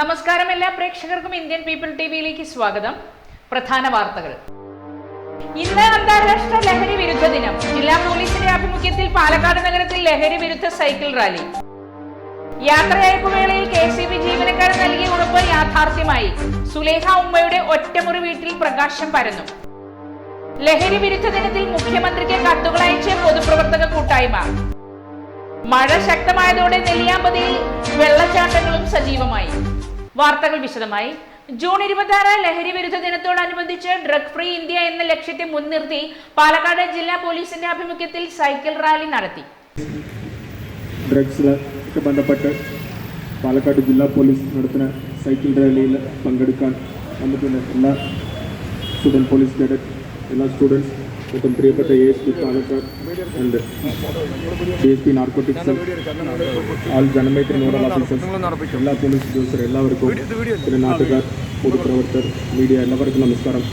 നമസ്കാരം എല്ലാ പ്രേക്ഷകർക്കും ഇന്ത്യൻ പീപ്പിൾ ടി വിയിലേക്ക് സ്വാഗതം. പ്രധാന വാർത്തകൾ. ഇന്ന് അന്താരാഷ്ട്ര ലഹരി വിരുദ്ധ ദിനം. ജില്ലാ പോലീസിന്റെ ആഭിമുഖ്യത്തിൽ പാലക്കാട് നഗരത്തിൽ ലഹരി വിരുദ്ധ സൈക്കിൾ റാലി. യാത്രയയപ്പ് വേളയിൽ കെ സി ബി ജീവനക്കാർ നൽകിയ ഉറപ്പ് യാഥാർത്ഥ്യമായി. സുലേഖ ഉമ്മയുടെ ഒറ്റമുറി വീട്ടിൽ പ്രകാശം പരന്നു. ലഹരി വിരുദ്ധ ദിനത്തിൽ മുഖ്യമന്ത്രിക്ക് കത്തുകൾ അയച്ച പൊതുപ്രവർത്തക കൂട്ടായ്മ. മഴ ശക്തമായതോടെ നെല്ലിയാമ്പതിയിൽ വെള്ളച്ചാട്ടങ്ങളും സജീവമായി. വാർത്തകൾ വിശദമായി. ജൂൺ ഇരുപത്തിയാറ് ലഹരി വിരുദ്ധ ദിനത്തോടനുബന്ധിച്ച് ഡ്രഗ് ഫ്രീ ഇന്ത്യ എന്ന ലക്ഷ്യത്തെ മുൻനിർത്തി പാലക്കാട് ജില്ലാ പോലീസിന്റെ ആഭിമുഖ്യത്തിൽ സൈക്കിൾ റാലി നടത്തി. ബന്ധപ്പെട്ട് പാലക്കാട് ജില്ലാ പോലീസ് നടത്തുന്ന സൈക്കിൾ റാലിയിൽ പങ്കെടുക്കാൻ നമുക്ക് എല്ലാ പോലീസ് കേഡറ്റ് എല്ലാ സ്റ്റുഡൻസ് മൊത്തം പ്രിയപ്പെട്ട A S P Palakkad and D S P narcotics all Janamaithri nodal officers എല്ലാ പോലീസ് ഉദ്യോഗസ്ഥർ എല്ലാവർക്കും പിന്നെ നാട്ടുകാർ പൊതുപ്രവർത്തകർ മീഡിയ എല്ലാവർക്കും നമസ്കാരം.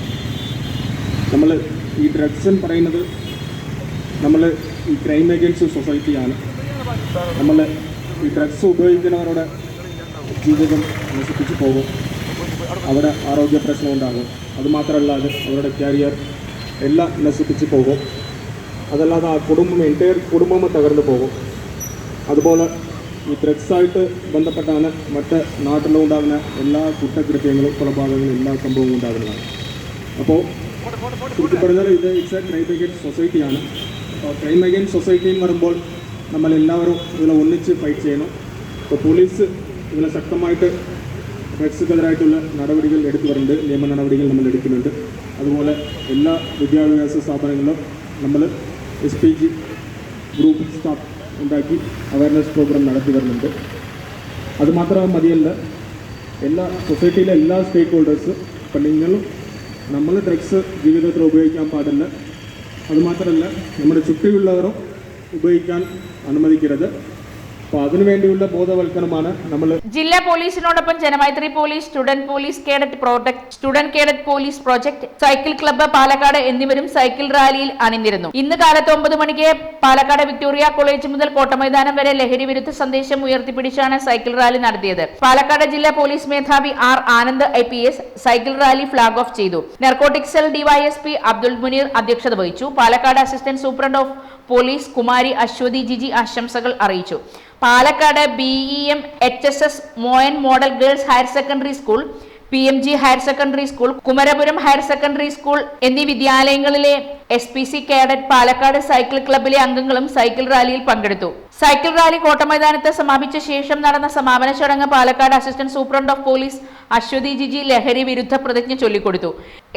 നമ്മൾ ഈ ഡ്രഗ്സ് എന്ന് പറയുന്നത് നമ്മൾ ഈ ക്രൈം ഏജൻസി സൊസൈറ്റിയാണ് നമ്മൾ ഈ ഡ്രഗ്സ് ഉപയോഗിക്കുന്നവരുടെ ജീവിതം നശിപ്പിച്ചു പോകും. അവിടെ ആരോഗ്യ പ്രശ്നം ഉണ്ടാകും. അതുമാത്രമല്ലാതെ അവരുടെ കരിയർ എല്ലാം നശിപ്പിച്ച് പോകും. അതല്ലാതെ ആ കുടുംബം എന്റയർ കുടുംബം തകർന്നു പോകും. അതുപോലെ ഈ ഡ്രഗ്സായിട്ട് ബന്ധപ്പെട്ടാണ് മറ്റ് നാട്ടിലുണ്ടാകുന്ന എല്ലാ കുറ്റകൃത്യങ്ങളും കൊലപാതകങ്ങളും എല്ലാ സംഭവവും ഉണ്ടാകുന്നതാണ് അപ്പോൾ ചുരുക്കി പറഞ്ഞാൽ ഇത് ഇറ്റ്സ് എ ക്രൈം അഗൈൻസ്റ്റ് സൊസൈറ്റിയാണ് അപ്പോൾ ക്രൈം അഗൈൻസ്റ്റ് സൊസൈറ്റി എന്ന് എല്ലാവരും ഇതിനെ ഒന്നിച്ച് ഫൈറ്റ് ചെയ്യണം. ഇപ്പോൾ പോലീസ് ഇതിനെ ശക്തമായിട്ട് ഡ്രഗ്സുക്കെതിരായിട്ടുള്ള നടപടികൾ എടുത്തു വരുന്നുണ്ട്. നിയമ നടപടികൾ നമ്മൾ എടുക്കുന്നുണ്ട്. അതുപോലെ എല്ലാ വിദ്യാഭ്യാസ സ്ഥാപനങ്ങളിലും നമ്മൾ S P G group staff ഉണ്ടാക്കി അവയർനെസ് പ്രോഗ്രാം നടത്തി വരുന്നുണ്ട്. അതുമാത്രം മതിയല്ല എല്ലാ സൊസൈറ്റിയിലെ എല്ലാ സ്റ്റേക്ക് ഹോൾഡേഴ്സ് ഇപ്പം നിങ്ങളും നമ്മൾ ഡ്രഗ്സ് ജീവിതത്തിൽ ഉപയോഗിക്കാൻ പാടില്ല. അതുമാത്രമല്ല നമ്മുടെ ചുറ്റിയുള്ളവരും ഉപയോഗിക്കാൻ അനുവദിക്കരുത്. ബോധവൽക്കരണമാണ് നമ്മൾ ജില്ലാ പോലീസിനോടൊപ്പം Janamaithri police student police cadet protect student cadet police project cycle club Palakkad എന്നിവരും സൈക്കിൾ റാലിയിൽ അണിനിരുന്നു. ഇന്ന് കാലത്ത് ഒമ്പത് മണിക്ക് പാലക്കാട് വിക്ടോറിയ കോളേജ് മുതൽ കോട്ടമൈതാനം വരെ ലഹരി വിരുദ്ധ സന്ദേശം ഉയർത്തിപ്പിടിച്ചാണ് സൈക്കിൾ റാലി നടത്തിയത്. പാലക്കാട് ജില്ലാ പോലീസ് മേധാവി R Anand I cycle rally flag off ചെയ്തു. Narcotic cell DYSP Abdul Muneer അധ്യക്ഷത വഹിച്ചു. Palakkad assistant superintendent of police Kumari Ashwathi Jiji ആശംസകൾ അറിയിച്ചു. Palakkad B E M H S S Moyan model girls higher secondary school P M G higher secondary school Kumarapuram higher secondary school എന്നീ വിദ്യാലയങ്ങളിലെ S P C cadet Palakkad cycle ക്ലബിലെ അംഗങ്ങളും cycle റാലിയിൽ പങ്കെടുത്തു. Cycle rally കോട്ടമൈതാനത്ത് സമാപിച്ച ശേഷം നടന്ന സമാപന ചടങ്ങ് Palakkad assistant superintendent of police Ashwathi Jiji ലഹരി വിരുദ്ധ പ്രതിജ്ഞ ചൊല്ലിക്കൊടുത്തു.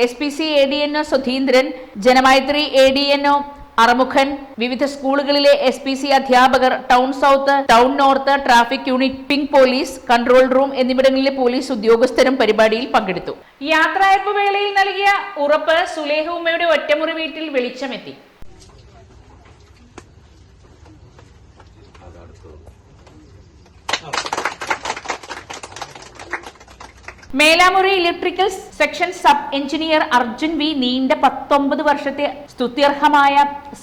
S P C A D N O Sudheendran Janamaithri A D N O Arumukhan വിവിധ സ്കൂളുകളിലെ എസ് പി സി അധ്യാപകർ town south town north traffic unit pink police control room എന്നിവിടങ്ങളിലെ police ഉദ്യോഗസ്ഥരും പരിപാടിയിൽ പങ്കെടുത്തു. യാത്രയപ്പ് വേളയിൽ നൽകിയ ഉറപ്പ് സുലേഹ ഉമ്മയുടെ ഒറ്റമുറി വീട്ടിൽ വെളിച്ചമെത്തി. Melamuri electrical section sub engineer Arjun V നീണ്ട പത്തൊമ്പത് വർഷത്തെ സ്തുത്യർഹമായ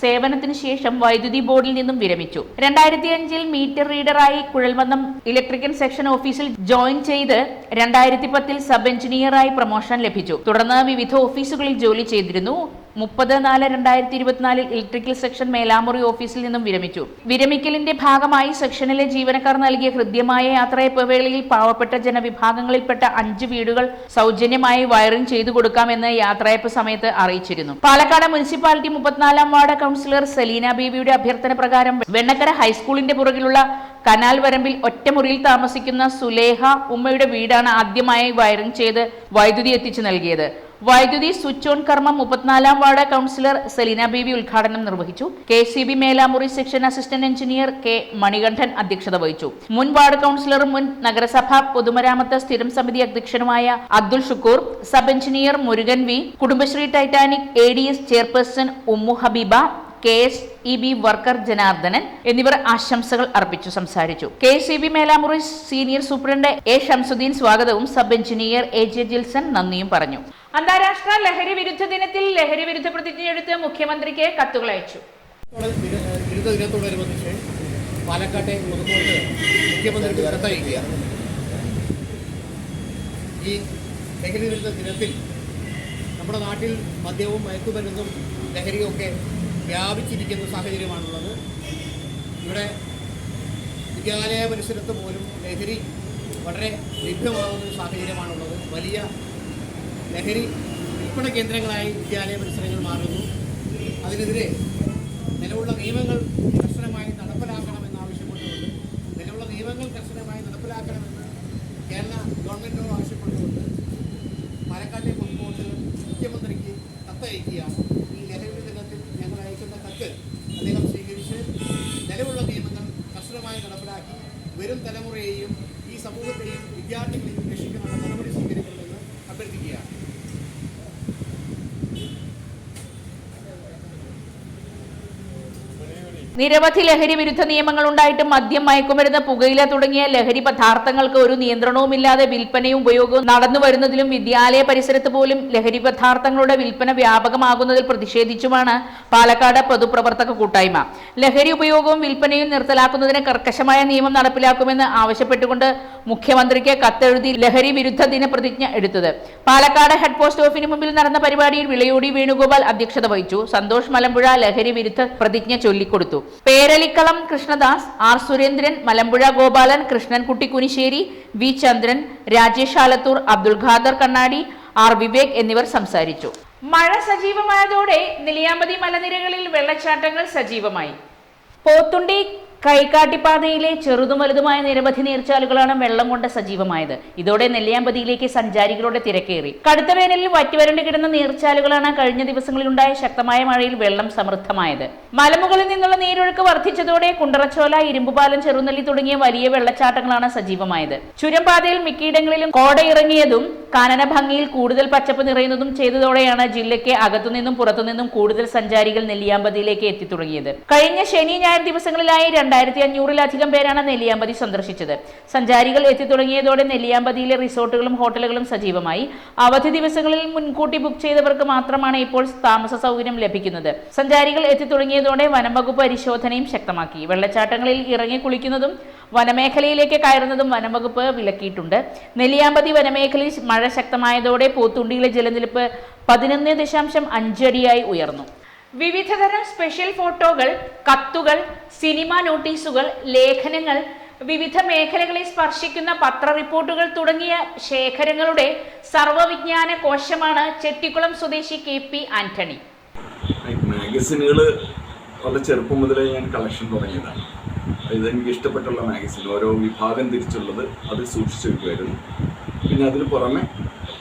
സേവനത്തിന് ശേഷം വൈദ്യുതി ബോർഡിൽ നിന്നും വിരമിച്ചു. രണ്ടായിരത്തി അഞ്ചിൽ മീറ്റർ റീഡറായി കുഴൽമന്ദം ഇലക്ട്രിക്കൽ സെക്ഷൻ ഓഫീസിൽ ജോയിൻ ചെയ്ത് രണ്ടായിരത്തി പത്തിൽ സബ് എഞ്ചിനീയറായി പ്രൊമോഷൻ ലഭിച്ചു. തുടർന്ന് വിവിധ ഓഫീസുകളിൽ ജോലി ചെയ്തിരുന്നു. മുപ്പത് നാല് രണ്ടായിരത്തി ഇരുപത്തിനാലിൽ ഇലക്ട്രിക്കൽ സെക്ഷൻ മേലാമുറി ഓഫീസിൽ നിന്നും വിരമിച്ചു. വിരമിക്കലിന്റെ ഭാഗമായി സെക്ഷനിലെ ജീവനക്കാർ നൽകിയ ഹൃദ്യമായ യാത്രയപ്പ് വേളയിൽ പാവപ്പെട്ട ജനവിഭാഗങ്ങളിൽപ്പെട്ട അഞ്ച് വീടുകൾ സൗജന്യമായി വയറിംഗ് ചെയ്തു കൊടുക്കാമെന്ന് യാത്രയപ്പ് സമയത്ത് അറിയിച്ചിരുന്നു. പാലക്കാട് മുനിസിപ്പാലിറ്റി മുപ്പത്തിനാലാം വാർഡ് കൌൺസിലർ സെലീന ബീവിയുടെ അഭ്യർത്ഥന പ്രകാരം വെണ്ണക്കര ഹൈസ്കൂളിന്റെ പുറകിലുള്ള കനാൽ വരമ്പിൽ ഒറ്റമുറിയിൽ താമസിക്കുന്ന സുലേഹ ഉമ്മയുടെ വീടാണ് ആദ്യമായി വയറിംഗ് ചെയ്ത് വൈദ്യുതി എത്തിച്ചു നൽകിയത്. വൈദ്യുതി സ്വിച്ച് ഓൺ കർമ്മം മുപ്പത്തിനാലാം വാർഡ് കൗൺസിലർ സെലീന ബീവി ഉദ്ഘാടനം നിർവഹിച്ചു. K C B Melamuri section assistant engineer K Manikandan അധ്യക്ഷത വഹിച്ചു. മുൻ വാർഡ് കൗൺസിലറും മുൻ നഗരസഭാ പൊതുമരാമത്ത് സ്ഥിരം സമിതി അധ്യക്ഷനുമായ Abdul Shukoor sub engineer Murugan V Kudumbashree Titanic A D S chairperson Ummu Habeeba K S E B worker Janardhanan എന്നിവർ ആശംസകൾ അർപ്പിച്ചു സംസാരിച്ചു. K S E B Melamuri senior superintendent A Shamsuddeen സ്വാഗതവും sub engineer A J Jilson നന്ദിയും പറഞ്ഞു. അന്താരാഷ്ട്ര ലഹരി വിരുദ്ധ ദിനത്തിൽ ലഹരി വിരുദ്ധ പ്രതിജ്ഞയെടുത്ത് മുഖ്യമന്ത്രിക്ക് കത്തുകൾ അയച്ചു. ഈ ലഹരി വിരുദ്ധ ദിനത്തിൽ നമ്മുടെ നാട്ടിൽ മദ്യവും മയക്കുമരുന്നും ലഹരിയും ഒക്കെ വ്യാപിച്ചിരിക്കുന്ന സാഹചര്യമാണുള്ളത്. ഇവിടെ വിദ്യാലയ പരിസരത്ത് പോലും ലഹരി വളരെ ലഭ്യമാകുന്ന ഒരു സാഹചര്യമാണുള്ളത്. വലിയ ലഹരി വിൽപ്പന കേന്ദ്രങ്ങളായി വിദ്യാലയ പരിസരങ്ങൾ മാറുന്നു. അതിനെതിരെ നിലവിലുള്ള നിയമങ്ങൾ കർശനമായി നടപ്പിലാക്കണമെന്ന് ആവശ്യപ്പെട്ടുകൊണ്ട് നിലവിലുള്ള നിയമങ്ങൾ കർശനമായി നടപ്പിലാക്കണമെന്ന് കേരള ഗവൺമെന്റിനോട് ആവശ്യപ്പെട്ടുകൊണ്ട് പാലക്കാട്ടെ പൊതുപോട്ട് മുഖ്യമന്ത്രിക്ക് കത്തയക്കുകയാണ്. നിരവധി ലഹരി വിരുദ്ധ നിയമങ്ങൾ ഉണ്ടായിട്ടും മദ്യം മയക്കുമരുന്ന് പുകയില തുടങ്ങിയ ലഹരി പദാർത്ഥങ്ങൾക്ക് ഒരു നിയന്ത്രണവുമില്ലാതെ വിൽപ്പനയും ഉപയോഗവും നടന്നു വരുന്നതിലും വിദ്യാലയ പരിസരത്ത് പോലും ലഹരി പദാർത്ഥങ്ങളുടെ വിൽപ്പന വ്യാപകമാകുന്നതിൽ പ്രതിഷേധിച്ചുമാണ് പാലക്കാട് പൊതുപ്രവർത്തക കൂട്ടായ്മ. ലഹരി ഉപയോഗവും വിൽപ്പനയും നിർത്തലാക്കുന്നതിന് കർക്കശമായ നിയമം നടപ്പിലാക്കുമെന്ന് ആവശ്യപ്പെട്ടുകൊണ്ട് മുഖ്യമന്ത്രിക്ക് കത്തെഴുതി ലഹരി വിരുദ്ധ ദിന പ്രതിജ്ഞ എടുത്തത്. പാലക്കാട് ഹെഡ് പോസ്റ്റ് ഓഫിന് മുമ്പിൽ നടന്ന പരിപാടിയിൽ വിളയോടി വേണുഗോപാൽ അധ്യക്ഷത വഹിച്ചു. സന്തോഷ് മലമ്പുഴ ലഹരി വിരുദ്ധ പ്രതിജ്ഞ ചൊല്ലിക്കൊടുത്തു. Peralikkalam Krishnadas R Surendran Malampuzha Gopalan Krishnankutty Kunissery V Chandran Rajesh Alathur Abdul Khader Kannadi R Vivek എന്നിവർ സംസാരിച്ചു. മഴ സജീവമായതോടെ നെല്ലിയാമ്പതി മലനിരകളിൽ വെള്ളച്ചാട്ടങ്ങൾ സജീവമായി. പോത്തുണ്ടി കൈക്കാട്ടിപ്പാതയിലെ ചെറുതും വലുതുമായ നിരവധി നീർച്ചാലുകളാണ് വെള്ളം കൊണ്ട് സജീവമായത്. ഇതോടെ നെല്ലിയാമ്പതിയിലേക്ക് സഞ്ചാരികളുടെ തിരക്കേറി. കടുത്ത വേനലിൽ വറ്റിവരണ്ട് കിടന്ന നീർച്ചാലുകളാണ് കഴിഞ്ഞ ദിവസങ്ങളിലുണ്ടായ ശക്തമായ മഴയിൽ വെള്ളം സമൃദ്ധമായത്. മലമുകളിൽ നിന്നുള്ള നീരൊഴുക്ക് വർദ്ധിച്ചതോടെ കുണ്ടറച്ചോല ഇരുമ്പുപാലം ചെറുനെല്ലി തുടങ്ങിയ വലിയ വെള്ളച്ചാട്ടങ്ങളാണ് സജീവമായത്. ചുരംപാതയിൽ മിക്കയിടങ്ങളിലും കോടയിറങ്ങിയതും കാനന ഭംഗിയിൽ കൂടുതൽ പച്ചപ്പ് നിറയുന്നതും ചെയ്തതോടെയാണ് ജില്ലയ്ക്ക് അകത്തുനിന്നും പുറത്തുനിന്നും കൂടുതൽ സഞ്ചാരികൾ നെല്ലിയാമ്പതിയിലേക്ക് എത്തിത്തുടങ്ങിയത്. കഴിഞ്ഞ ശനി ഞായർ ദിവസങ്ങളിലായി രണ്ടായിരത്തി അഞ്ഞൂറിലധികം പേരാണ് നെല്ലിയാമ്പതി സന്ദർശിച്ചത്. സഞ്ചാരികൾ എത്തിത്തുടങ്ങിയതോടെ നെല്ലിയാമ്പതിയിലെ റിസോർട്ടുകളും ഹോട്ടലുകളും സജീവമായി. അവധി ദിവസങ്ങളിൽ മുൻകൂട്ടി ബുക്ക് ചെയ്തവർക്ക് മാത്രമാണ് ഇപ്പോൾ താമസ സൗകര്യം ലഭിക്കുന്നത്. സഞ്ചാരികൾ എത്തിത്തുടങ്ങിയതോടെ വനം വകുപ്പ് പരിശോധനയും ശക്തമാക്കി. വെള്ളച്ചാട്ടങ്ങളിൽ ഇറങ്ങി കുളിക്കുന്നതും വനമേഖലയിലേക്ക് കയറുന്നതും വനംവകുപ്പ് വിലക്കിയിട്ടുണ്ട്. നെല്ലിയാമ്പതി വനമേഖലയിൽ മഴ ശക്തമായതോടെ പോത്തുണ്ടിയിലെ ജലനിരപ്പ് പതിനൊന്ന് ദശാംശം അഞ്ചടിയായി ഉയർന്നു. വിവിധതരം സ്പെഷ്യൽ ഫോട്ടോകൾ കത്തുകൾ സിനിമ നോട്ടീസുകൾ ലേഖനങ്ങൾ വിവിധ മേഖലകളെ സ്പർശിക്കുന്ന പത്ര റിപ്പോർട്ടുകൾ തുടങ്ങിയ ശേഖരങ്ങളുടെ സർവവിജ്ഞാന കോശമാണ് ചെട്ടിക്കുളം സ്വദേശി കെ പി ആന്റണി. മാഗസിനുകൾ വളരെ ചെറുപ്പം മുതലേ ഞാൻ കളക്ഷൻ തുടങ്ങിയതാണ്. ഇതെനിക്ക് ഇഷ്ടപ്പെട്ടുള്ള മാഗസിൻ ഓരോ വിഭാഗം തിരിച്ചുള്ളത് അത് സൂക്ഷിച്ചു വയ്ക്കുമായിരുന്നു പിന്നെ അതിന് പുറമെ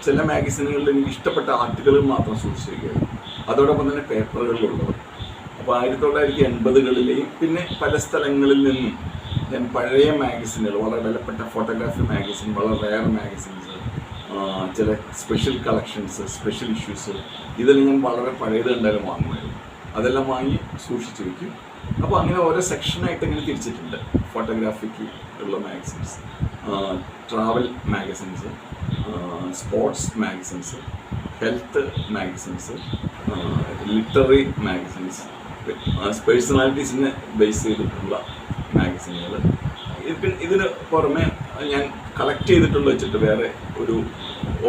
ചില മാഗസിനുകളിൽ എനിക്ക് ഇഷ്ടപ്പെട്ട ആർട്ടുകൾ മാത്രം സൂക്ഷിച്ചു വയ്ക്കുമായിരുന്നു അതോടൊപ്പം തന്നെ പേപ്പറുകളിലുള്ളത്. അപ്പോൾ ആയിരത്തി തൊള്ളായിരത്തി എൺപതുകളിലെയും പിന്നെ പല സ്ഥലങ്ങളിൽ നിന്നും ഞാൻ പഴയ മാഗസിനുകൾ വളരെ വിലപ്പെട്ട ഫോട്ടോഗ്രാഫി മാഗസിൻ വളരെ റയർ മാഗസിൻസ് ചില സ്പെഷ്യൽ കളക്ഷൻസ് സ്പെഷ്യൽ ഇഷ്യൂസ് ഇതെല്ലാം ഞാൻ വളരെ പഴയത് കണ്ടാലും വാങ്ങുമായിരുന്നു അതെല്ലാം വാങ്ങി സൂക്ഷിച്ചു വയ്ക്കും അപ്പോൾ അങ്ങനെ ഓരോ സെക്ഷനായിട്ട് ഇങ്ങനെ തിരിച്ചിട്ടുണ്ട് ഫോട്ടോഗ്രാഫിക്ക് ഉള്ള magazines travel magazines sports magazines health magazines literary magazines പേഴ്സണാലിറ്റീസിനെ base ചെയ്തിട്ടുള്ള മാഗസിനുകൾ ഇതിന് പുറമെ ഞാൻ കളക്ട് ചെയ്തിട്ടുള്ള വെച്ചിട്ട് വേറെ ഒരു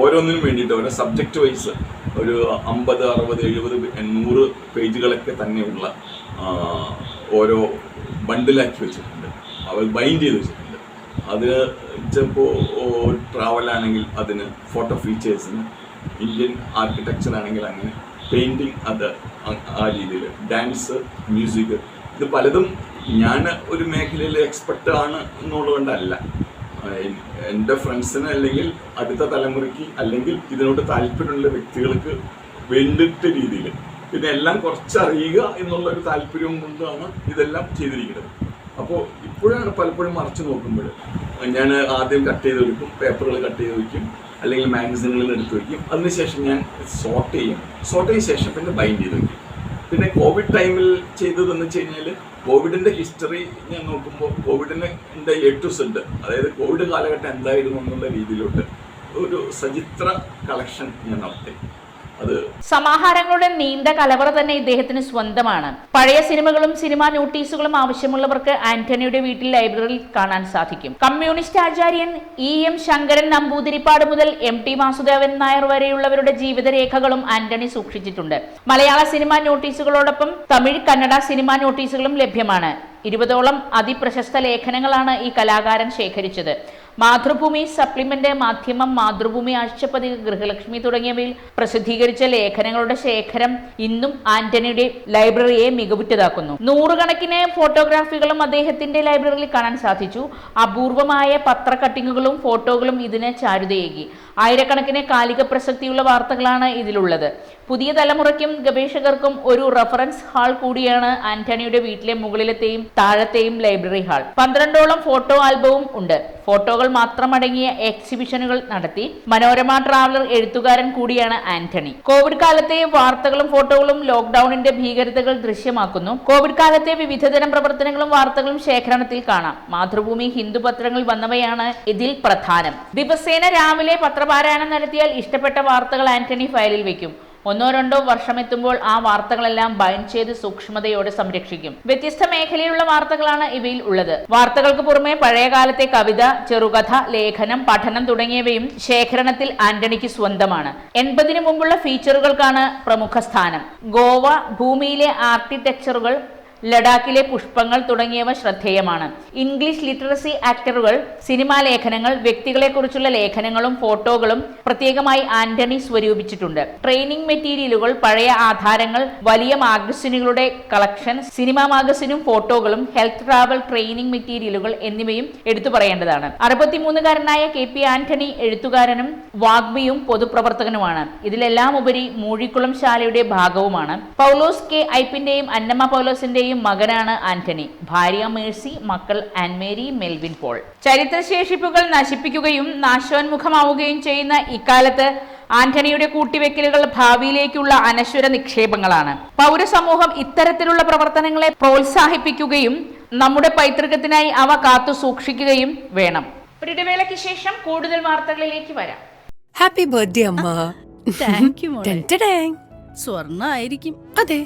ഓരോന്നിനും വേണ്ടിയിട്ട് ഓരോ സബ്ജക്റ്റ് വൈസ് ഒരു അമ്പത് അറുപത് എഴുപത് നൂറ് പേജുകളൊക്കെ തന്നെയുള്ള ഓരോ ബണ്ടിലാക്കി വെച്ചിട്ടുണ്ട്. അവർ ബൈൻഡ് ചെയ്ത് വെച്ചിട്ടുണ്ട്. അത് ചിലപ്പോൾ ട്രാവലാണെങ്കിൽ അതിന് ഫോട്ടോ ഫീച്ചേഴ്സിന് ഇന്ത്യൻ ആർക്കിടെക്ചർ ആണെങ്കിൽ അങ്ങനെ പെയിന്റിങ് അത് ആ- രീതിയിൽ. ഡാൻസ് മ്യൂസിക് ഇത് പലതും ഞാൻ ഒരു മേഖലയിൽ എക്സ്പെർട്ട് ആണ് എന്നുള്ളതുകൊണ്ടല്ല. എന്റെ ഫ്രണ്ട്സിന് അല്ലെങ്കിൽ അടുത്ത തലമുറയ്ക്ക് അല്ലെങ്കിൽ ഇതിനോട് താല്പര്യമുള്ള വ്യക്തികൾക്ക് വേണ്ടിട്ട രീതിയിൽ. പിന്നെ എല്ലാം കുറച്ചറിയുക എന്നുള്ള ഒരു താല്പര്യവും കൊണ്ടാണ് ഇതെല്ലാം ചെയ്തിരിക്കുന്നത്. അപ്പോൾ ഇപ്പോഴാണ് പലപ്പോഴും മറച്ചു നോക്കുമ്പോൾ. ഞാൻ ആദ്യം കട്ട് ചെയ്ത് വെക്കും പേപ്പറുകൾ കട്ട് ചെയ്ത് വയ്ക്കും അല്ലെങ്കിൽ മാഗസിനുകളിൽ എടുത്ത് വയ്ക്കും. അതിനുശേഷം ഞാൻ സോർട്ട് ചെയ്യും. സോർട്ട് ചെയ്ത ശേഷം പിന്നെ ബൈൻഡ് ചെയ്ത് വയ്ക്കും. പിന്നെ കോവിഡ് ടൈമിൽ ചെയ്തതെന്ന് വെച്ച് കഴിഞ്ഞാൽ കോവിഡിന്റെ ഹിസ്റ്ററി ഞാൻ നോക്കുമ്പോൾ കോവിഡിന്റെ എ ടു സെഡ് അതായത് കോവിഡ് കാലഘട്ടം എന്തായിരുന്നു എന്നുള്ള രീതിയിലോട്ട് ഒരു സചിത്ര കളക്ഷൻ ഞാൻ നടത്തി. സമാഹാരങ്ങളുടെ നീണ്ട കലവറ തന്നെ ഇദ്ദേഹത്തിന് സ്വന്തമാണ്. പഴയ സിനിമകളും സിനിമാ നോട്ടീസുകളും ആവശ്യമുള്ളവർക്ക് ആന്റണിയുടെ വീട്ടിൽ ലൈബ്രറിയിൽ കാണാൻ സാധിക്കും. കമ്മ്യൂണിസ്റ്റ് ആചാര്യൻ ഇ എം ശങ്കരൻ നമ്പൂതിരിപ്പാട് മുതൽ എം ടി വാസുദേവൻ നായർ വരെയുള്ളവരുടെ ജീവിതരേഖകളും ആന്റണി സൂക്ഷിച്ചിട്ടുണ്ട്. മലയാള സിനിമാ നോട്ടീസുകളോടൊപ്പം തമിഴ് കന്നഡ സിനിമാ നോട്ടീസുകളും ലഭ്യമാണ്. ഇരുപതോളം അതിപ്രശസ്ത ലേഖനങ്ങളാണ് ഈ കലാകാരൻ ശേഖരിച്ചത്. മാതൃഭൂമി സപ്ലിമെന്റ് മാധ്യമം മാതൃഭൂമി ആഴ്ചപ്പതിക ഗൃഹലക്ഷ്മി തുടങ്ങിയവയിൽ പ്രസിദ്ധീകരിച്ച ലേഖനങ്ങളുടെ ശേഖരം ഇന്നും ആന്റണിയുടെ ലൈബ്രറിയെ മികവുറ്റതാക്കുന്നു. നൂറുകണക്കിന് ഫോട്ടോഗ്രാഫികളും അദ്ദേഹത്തിന്റെ ലൈബ്രറിയിൽ കാണാൻ സാധിച്ചു. അപൂർവമായ പത്ര കട്ടിങ്ങുകളും ഫോട്ടോകളും ഇതിന് ചാരുതയേകി. ആയിരക്കണക്കിന് കാലിക പ്രസക്തിയുള്ള വാർത്തകളാണ് ഇതിലുള്ളത്. പുതിയ തലമുറയ്ക്കും ഗവേഷകർക്കും ഒരു റഫറൻസ് ഹാൾ കൂടിയാണ് ആന്റണിയുടെ വീട്ടിലെ മുകളിലത്തെയും താഴത്തെയും ലൈബ്രറി ഹാൾ. പന്ത്രണ്ടോളം ഫോട്ടോ ആൽബവും ഉണ്ട്. ഫോട്ടോകൾ മാത്രമടങ്ങിയ എക്സിബിഷനുകൾ നടത്തി മനോരമ ട്രാവലർ എഴുത്തുകാരൻ കൂടിയാണ് ആന്റണി. കോവിഡ് കാലത്തെ വാർത്തകളും ഫോട്ടോകളും ലോക്ക്ഡൌണിന്റെ ഭീകരതകൾ ദൃശ്യമാക്കുന്നു. കോവിഡ് കാലത്തെ വിവിധതരം പ്രവർത്തനങ്ങളും വാർത്തകളും ശേഖരണത്തിൽ കാണാം. മാതൃഭൂമി ഹിന്ദു പത്രങ്ങൾ വന്നവയാണ് ഇതിൽ പ്രധാനം. ദിവസേന രാവിലെ പത്രപാരായണം നടത്തിയാൽ ഇഷ്ടപ്പെട്ട വാർത്തകൾ ആന്റണി ഫയലിൽ വെക്കും. ഒന്നോ രണ്ടോ വർഷമെത്തുമ്പോൾ ആ വാർത്തകളെല്ലാം ബൈൻഡ് ചെയ്ത് സൂക്ഷ്മതയോടെ സംരക്ഷിക്കും. വ്യത്യസ്ത മേഖലയിലുള്ള വാർത്തകളാണ് ഇവയിൽ ഉള്ളത്. വാർത്തകൾക്ക് പുറമെ പഴയകാലത്തെ കവിത ചെറുകഥ ലേഖനം പഠനം തുടങ്ങിയവയും ശേഖരണത്തിൽ ആന്റണിക്ക് സ്വന്തമാണ്. എൺപതിനു മുമ്പുള്ള ഫീച്ചറുകൾക്കാണ് പ്രമുഖ സ്ഥാനം. ഗോവ ഭൂമിയിലെ ആർക്കിടെക്ചറുകൾ ലഡാക്കിലെ പുഷ്പങ്ങൾ തുടങ്ങിയവ ശ്രദ്ധേയമാണ്. ഇംഗ്ലീഷ് ലിറ്ററസി ആക്ടറുകൾ സിനിമാ ലേഖനങ്ങൾ വ്യക്തികളെക്കുറിച്ചുള്ള ലേഖനങ്ങളും ഫോട്ടോകളും പ്രത്യേകമായി ആന്റണി സ്വരൂപിച്ചിട്ടുണ്ട്. ട്രെയിനിങ് മെറ്റീരിയലുകൾ പഴയ ആധാരങ്ങൾ വലിയ മാഗസിനുകളുടെ കളക്ഷൻ സിനിമാ മാഗസിനും ഫോട്ടോകളും ഹെൽത്ത് ട്രാവൽ ട്രെയിനിങ് മെറ്റീരിയലുകൾ എന്നിവയും എടുത്തു പറയേണ്ടതാണ്. അറുപത്തിമൂന്നുകാരനായ കെ പി ആന്റണി എഴുത്തുകാരനും വാഗ്മിയും പൊതുപ്രവർത്തകനുമാണ്. ഇതിലെല്ലാം ഉപരി മൂഴിക്കുളം ശാലയുടെ ഭാഗവുമാണ്. പൗലോസ് കെ ഐപ്പിന്റെയും അന്നമ്മ പൗലോസിന്റെയും മകനാണ് ആന്റണി. ഭാര്യ മേഴ്സി മക്കൾ ആൻമേരി മെൽവിൻ പോൾ. ചരിത്രശേഷിപ്പുകൾ നശിപ്പിക്കുകയും നാശോന്മുഖമാവുകയും ചെയ്യുന്ന ഇക്കാലത്ത് ആന്റണിയുടെ കൂട്ടിവെക്കലുകൾ ഭാവിയിലേക്കുള്ള അനശ്വര നിക്ഷേപങ്ങളാണ്. പൗരസമൂഹം ഇത്തരത്തിലുള്ള പ്രവർത്തനങ്ങളെ പ്രോത്സാഹിപ്പിക്കുകയും നമ്മുടെ പൈതൃകത്തിനായി അവ കാത്തു സൂക്ഷിക്കുകയും വേണം. ഇടവേളയ്ക്ക് ശേഷം കൂടുതൽ വാർത്തകളിലേക്ക് വരാം. ഹാപ്പി ബർത്ത്ഡേ അമ്മ. താങ്ക് യു സ്വർണ ആയിരിക്കും അതെ.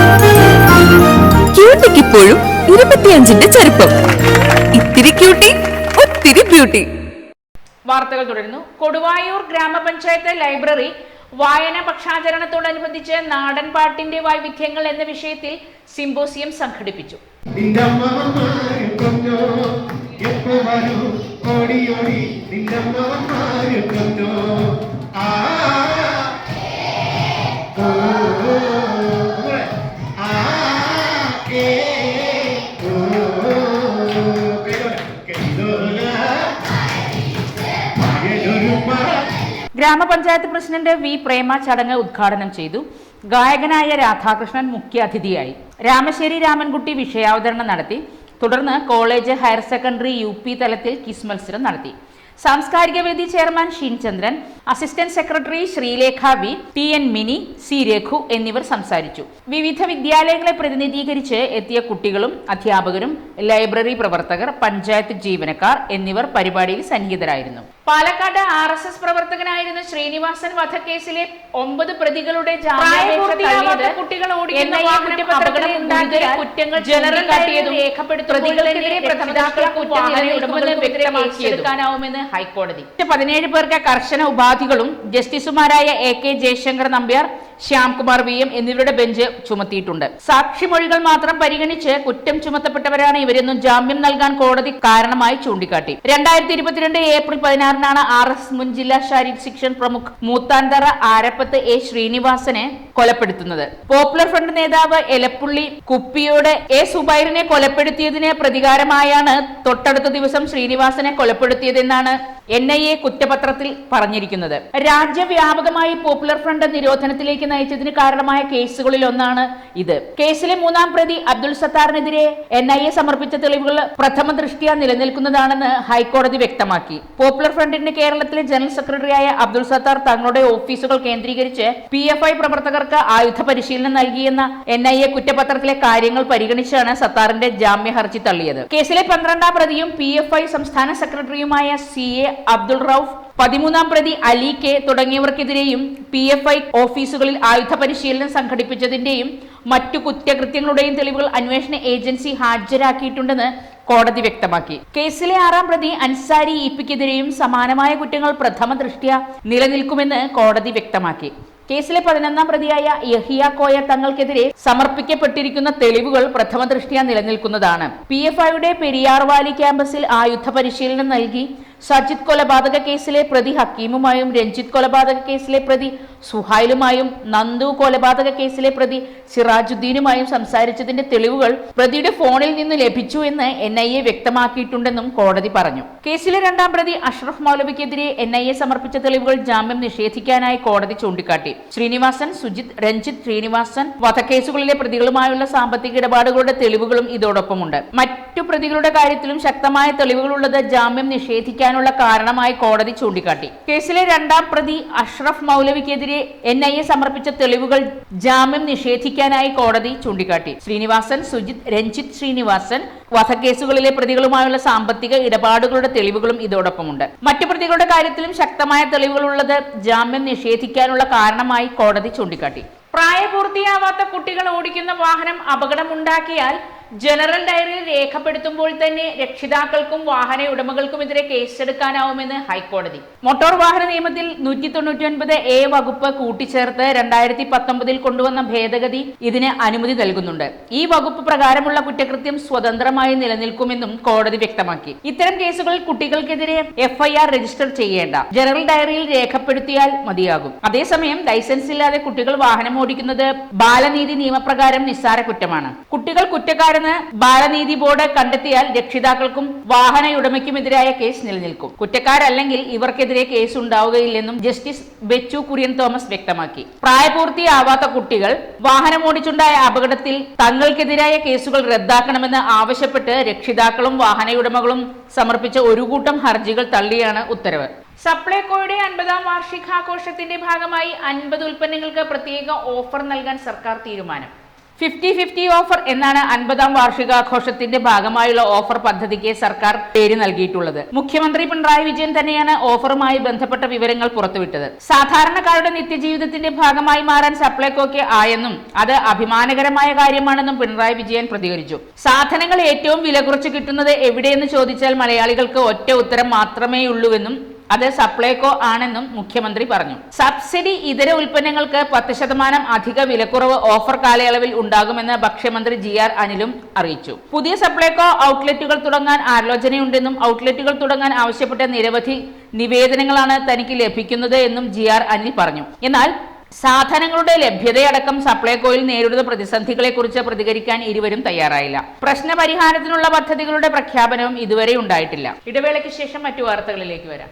ഇപ്പോഴും ഇരുപത്തിയഞ്ചിന്റെ ചെറുപ്പം ഇത്തിരി ക്യൂട്ടി ഒത്തിരി ബ്യൂട്ടി വാർത്തകൾ തുടരുന്നു. കൊടുവായൂർ ഗ്രാമപഞ്ചായത്ത് ലൈബ്രറി വായന പക്ഷാചരണത്തോടനുബന്ധിച്ച് നാടൻ പാട്ടിന്റെ വൈവിധ്യങ്ങൾ എന്ന വിഷയത്തിൽ സിംബോസിയം സംഘടിപ്പിച്ചു. നിന്റെ ഗ്രാമപഞ്ചായത്ത് പ്രസിഡന്റ് വി പ്രേമ ചടങ്ങ് ഉദ്ഘാടനം ചെയ്തു. ഗായകനായ രാധാകൃഷ്ണൻ മുഖ്യാതിഥിയായി. രാമശ്ശേരി രാമൻകുട്ടി വിഷയാവതരണം നടത്തി. തുടർന്ന് college higher secondary U P തലത്തിൽ കിസ് മത്സരം നടത്തി. സാംസ്കാരിക വേദി chairman Sheenchandran assistant secretary Sreelekha V T N Mini C Raghu എന്നിവർ സംസാരിച്ചു. വിവിധ വിദ്യാലയങ്ങളെ പ്രതിനിധീകരിച്ച് എത്തിയ കുട്ടികളും അധ്യാപകരും ലൈബ്രറി പ്രവർത്തകർ പഞ്ചായത്ത് ജീവനക്കാർ എന്നിവർ പരിപാടിയിൽ സന്നിഹിതരായിരുന്നു. പാലക്കാട് ആർ എസ് എസ് പ്രവർത്തകനായിരുന്ന ശ്രീനിവാസൻ വധക്കേസിലെ ഒമ്പത് പ്രതികളുടെ കുറ്റങ്ങൾ ജനറൽ വ്യക്തമാക്കിയെടുക്കാനാവുമെന്ന് ഹൈക്കോടതി പതിനേഴ് പേർക്ക് കർശന ഉപാധികളും ജസ്റ്റിസുമാരായ A K Jayasankar Nambiar Shyamkumar V M എന്നിവരുടെ ബെഞ്ച് ചുമത്തിയിട്ടുണ്ട്. സാക്ഷിമൊഴികൾ മാത്രം പരിഗണിച്ച് കുറ്റം ചുമത്തപ്പെട്ടവരാണ് ഇവരെന്നും ജാമ്യം നൽകാൻ കോടതി കാരണമായി ചൂണ്ടിക്കാട്ടി. രണ്ടായിരത്തി ഇരുപത്തിരണ്ട് ഏപ്രിൽ പതിനാറിനാണ് ആർ എസ് മുൻ ജില്ലാ ശാരീരിക ശിക്ഷൻ പ്രമുഖ് മൂത്താന്തറ ആരപ്പത്ത് എ ശ്രീനിവാസനെ കൊലപ്പെടുത്തുന്നത്. പോപ്പുലർ ഫ്രണ്ട് നേതാവ് എലപ്പുള്ളി കുപ്പിയോട് എ സുബൈറിനെ കൊലപ്പെടുത്തിയതിന് പ്രതികാരമായാണ് തൊട്ടടുത്ത ദിവസം ശ്രീനിവാസനെ കൊലപ്പെടുത്തിയതെന്നാണ് എൻ ഐ എ കുറ്റപത്രത്തിൽ പറഞ്ഞിരിക്കുന്നത്. രാജ്യവ്യാപകമായി പോപ്പുലർ ഫ്രണ്ട് നിരോധനത്തിലേക്ക് നയിച്ചതിന് കാരണമായ കേസുകളിൽ ഒന്നാണ് ഇത്. കേസിലെ മൂന്നാം പ്രതി അബ്ദുൾ സത്താറിനെതിരെ എൻ ഐ എ സമർപ്പിച്ച തെളിവുകൾ പ്രഥമ ദൃഷ്ടിയ നിലനിൽക്കുന്നതാണെന്ന് ഹൈക്കോടതി വ്യക്തമാക്കി. പോപ്പുലർ ഫ്രണ്ടിന്റെ കേരളത്തിലെ ജനറൽ സെക്രട്ടറിയായ അബ്ദുൾ സത്താർ തങ്ങളുടെ ഓഫീസുകൾ കേന്ദ്രീകരിച്ച് പി എഫ് ഐ പ്രവർത്തകർക്ക് ആയുധ പരിശീലനം നൽകിയെന്ന എൻ ഐ എ കുറ്റപത്രത്തിലെ കാര്യങ്ങൾ പരിഗണിച്ചാണ് സത്താറിന്റെ ജാമ്യ ഹർജി തള്ളിയത്. കേസിലെ പന്ത്രണ്ടാം പ്രതിയും പി എഫ് ഐ സംസ്ഥാന സെക്രട്ടറിയുമായ സി എ അബ്ദുൾ റൌഫ് പതിമൂന്നാം പ്രതി അലി കെ തുടങ്ങിയവർക്കെതിരെയും പി എഫ് ഐ ഓഫീസുകളിൽ ആയുധ പരിശീലനം സംഘടിപ്പിച്ചതിന്റെയും മറ്റു കുറ്റകൃത്യങ്ങളുടെയും തെളിവുകൾ അന്വേഷണ ഏജൻസി ഹാജരാക്കിയിട്ടുണ്ടെന്ന് കോടതി വ്യക്തമാക്കി. കേസിലെ ആറാം പ്രതി അൻസാരി ഇപ്പിക്കെതിരെയും സമാനമായ കുറ്റങ്ങൾ പ്രഥമ ദൃഷ്ട്യ നിലനിൽക്കുമെന്ന് കോടതി വ്യക്തമാക്കി. കേസിലെ പതിനൊന്നാം പ്രതിയായ യഹിയ കോയ തങ്ങൾക്കെതിരെ സമർപ്പിക്കപ്പെട്ടിരിക്കുന്ന തെളിവുകൾ പ്രഥമ ദൃഷ്ട്യ നിലനിൽക്കുന്നതാണ്. പി എഫ് ഐയുടെ പെരിയാർ വാലി ക്യാമ്പസിൽ ആയുധ പരിശീലനം നൽകി സജിത് കൊലപാതക കേസിലെ പ്രതി ഹക്കീമുമായും രഞ്ജിത് കൊലപാതക കേസിലെ പ്രതി സുഹൈലുമായും നന്ദു കൊലപാതക കേസിലെ പ്രതി സിറാജുദ്ദീനുമായും സംസാരിച്ചതിന്റെ തെളിവുകൾ പ്രതിയുടെ ഫോണിൽ നിന്ന് ലഭിച്ചു എന്ന് എൻ ഐ എ വ്യക്തമാക്കിയിട്ടുണ്ടെന്നും കോടതി പറഞ്ഞു. കേസിലെ രണ്ടാം പ്രതി അഷ്റഫ് മൗലവിക്കെതിരെ എൻ ഐ എ സമർപ്പിച്ച തെളിവുകൾ ജാമ്യം നിഷേധിക്കാനായി കോടതി ചൂണ്ടിക്കാട്ടി. ശ്രീനിവാസൻ സുജിത് രഞ്ജിത് ശ്രീനിവാസൻ വധക്കേസുകളിലെ പ്രതികളുമായുള്ള സാമ്പത്തിക ഇടപാടുകളുടെ തെളിവുകളും ഇതോടൊപ്പമുണ്ട്. മറ്റു പ്രതികളുടെ കാര്യത്തിലും ശക്തമായ തെളിവുകളുള്ളത് ജാമ്യം നിഷേധിക്കാനുള്ള കാരണമായി കോടതി ചൂണ്ടിക്കാട്ടി. കേസിലെ രണ്ടാം പ്രതി അഷ്റഫ് മൗലവിക്കെതിരെ എൻ ഐ എ സമർപ്പിച്ച തെളിവുകൾ ജാമ്യം നിഷേധിക്കാനായി കോടതി ചൂണ്ടിക്കാട്ടി. ശ്രീനിവാസൻ സുജിത് രഞ്ജിത്ത് ശ്രീനിവാസൻ വധക്കേസുകളിലെ പ്രതികളുമായുള്ള സാമ്പത്തിക ഇടപാടുകളുടെ തെളിവുകളും ഇതോടൊപ്പമുണ്ട്. മറ്റു പ്രതികളുടെ കാര്യത്തിലും ശക്തമായ തെളിവുകളുള്ളത് ജാമ്യം നിഷേധിക്കാനുള്ള കാരണമായി കോടതി ചൂണ്ടിക്കാട്ടി. പ്രായപൂർത്തിയാവാത്ത കുട്ടികൾ ഓടിക്കുന്ന വാഹനം അപകടമുണ്ടാക്കിയാൽ ജനറൽ ഡയറിയിൽ രേഖപ്പെടുത്തുമ്പോൾ തന്നെ രക്ഷിതാക്കൾക്കും വാഹന ഉടമകൾക്കും ഉടമകൾക്കുമെതിരെ കേസെടുക്കാനാവുമെന്ന് ഹൈക്കോടതി. മോട്ടോർ വാഹന നിയമത്തിൽ നൂറ്റി തൊണ്ണൂറ്റി എ വകുപ്പ് കൂട്ടിച്ചേർത്ത് രണ്ടായിരത്തി പത്തൊമ്പതിൽ കൊണ്ടുവന്ന ഭേദഗതി ഇതിന് അനുമതി നൽകുന്നുണ്ട്. ഈ വകുപ്പ് പ്രകാരമുള്ള കുറ്റകൃത്യം സ്വതന്ത്രമായി നിലനിൽക്കുമെന്നും കോടതി വ്യക്തമാക്കി. ഇത്തരം കേസുകളിൽ കുട്ടികൾക്കെതിരെ എഫ്ഐആർ രജിസ്റ്റർ ചെയ്യേണ്ട. ജനറൽ ഡയറിയിൽ രേഖപ്പെടുത്തിയാൽ മതിയാകും. അതേസമയം ലൈസൻസ് ഇല്ലാതെ കുട്ടികൾ വാഹനം ഓടിക്കുന്നത് ബാലനീതി നിയമപ്രകാരം നിസ്സാര കുറ്റമാണ്. കുട്ടികൾ കുറ്റക്കാരെന്ന് ബാലനീതി ബോർഡ് കണ്ടെത്തിയാൽ രക്ഷിതാക്കൾക്കും വാഹനയുടമയ്ക്കുമെതിരായ കേസ് നിലനിൽക്കും. കുറ്റക്കാരല്ലെങ്കിൽ ഇവർക്കെതിരെ കേസ് ഉണ്ടാവുകയില്ലെന്നും ജസ്റ്റിസ് ബെച്ചു കുര്യൻ തോമസ് വ്യക്തമാക്കി. പ്രായപൂർത്തിയാവാത്ത കുട്ടികൾ വാഹനമോടിച്ചുണ്ടായ അപകടത്തിൽ തങ്ങൾക്കെതിരായ കേസുകൾ റദ്ദാക്കണമെന്ന് ആവശ്യപ്പെട്ട് രക്ഷിതാക്കളും വാഹനയുടമകളും സമർപ്പിച്ച ഒരു കൂട്ടം ഹർജികൾ തള്ളിയാണ് ഉത്തരവ്. സപ്ലൈകോയുടെ അൻപതാം വാർഷികാഘോഷത്തിന്റെ ഭാഗമായി അൻപത് ഉൽപ്പന്നങ്ങൾക്ക് പ്രത്യേക ഓഫർ നൽകാൻ സർക്കാർ തീരുമാനം. ഫിഫ്റ്റി ഫിഫ്റ്റി ഓഫർ എന്നാണ് അൻപതാം വാർഷികാഘോഷത്തിന്റെ ഭാഗമായുള്ള ഓഫർ പദ്ധതിക്ക് സർക്കാർ പേര് നൽകിയിട്ടുള്ളത്. മുഖ്യമന്ത്രി പിണറായി വിജയൻ തന്നെയാണ് ഓഫറുമായി ബന്ധപ്പെട്ട വിവരങ്ങൾ പുറത്തുവിട്ടത്. സാധാരണക്കാരുടെ നിത്യജീവിതത്തിന്റെ ഭാഗമായി മാറാൻ സപ്ലൈകോയ്ക്ക് ആയെന്നും അത് അഭിമാനകരമായ കാര്യമാണെന്നും പിണറായി വിജയൻ പ്രതികരിച്ചു. സാധനങ്ങൾ ഏറ്റവും വില കുറച്ച് കിട്ടുന്നത് എവിടെയെന്ന് ചോദിച്ചാൽ മലയാളികൾക്ക് ഒറ്റ ഉത്തരം മാത്രമേയുള്ളൂവെന്നും അത് സപ്ലൈകോ ആണെന്നും മുഖ്യമന്ത്രി പറഞ്ഞു. സബ്സിഡി ഇതര ഉൽപ്പന്നങ്ങൾക്ക് പത്ത് ശതമാനം അധിക വിലക്കുറവ് ഓഫർ കാലയളവിൽ ഉണ്ടാകുമെന്ന് ഭക്ഷ്യമന്ത്രി ജി ആർ അനിലും അറിയിച്ചു. പുതിയ സപ്ലൈകോ ഔട്ട്ലെറ്റുകൾ തുടങ്ങാൻ ആലോചനയുണ്ടെന്നും ഔട്ട്ലെറ്റുകൾ തുടങ്ങാൻ ആവശ്യപ്പെട്ട നിരവധി നിവേദനങ്ങളാണ് തനിക്ക് ലഭിക്കുന്നത് എന്നും ജി ആർ അനിൽ പറഞ്ഞു. എന്നാൽ സാധനങ്ങളുടെ ലഭ്യതയടക്കം സപ്ലൈകോയിൽ നേരിടുന്ന പ്രതിസന്ധികളെക്കുറിച്ച് പ്രതികരിക്കാൻ ഇരുവരും തയ്യാറായില്ല. പ്രശ്നപരിഹാരത്തിനുള്ള പദ്ധതികളുടെ പ്രഖ്യാപനവും ഇതുവരെ ഉണ്ടായിട്ടില്ല. ഇടവേളയ്ക്ക് ശേഷം മറ്റു വാർത്തകളിലേക്ക് വരാം.